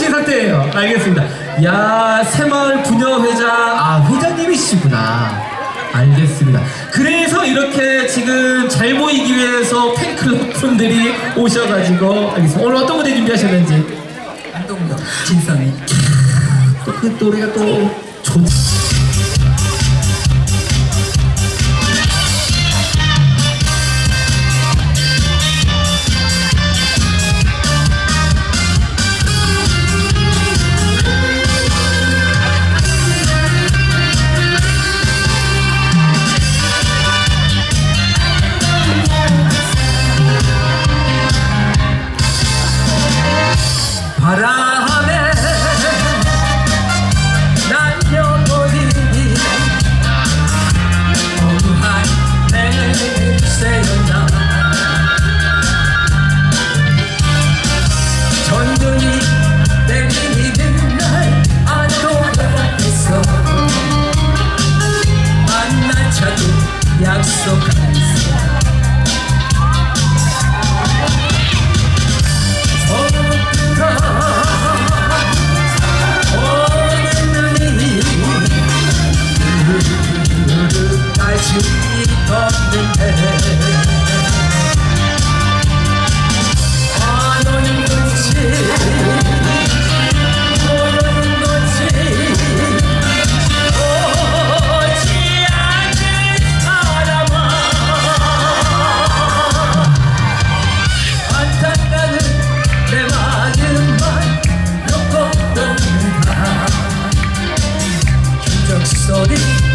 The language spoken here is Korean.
오신 상태예요. 알겠습니다. 야, 새마을 부녀회장, 아, 회장님이시구나. 알겠습니다. 그래서 이렇게 지금 잘 보이기 위해서 팬클럽 분들이 오셔가지고, 알겠습니다. 오늘 어떤 무대 준비하셨는지. 한동력, 진선이. 또 그 노래가 또 좋. 바 so this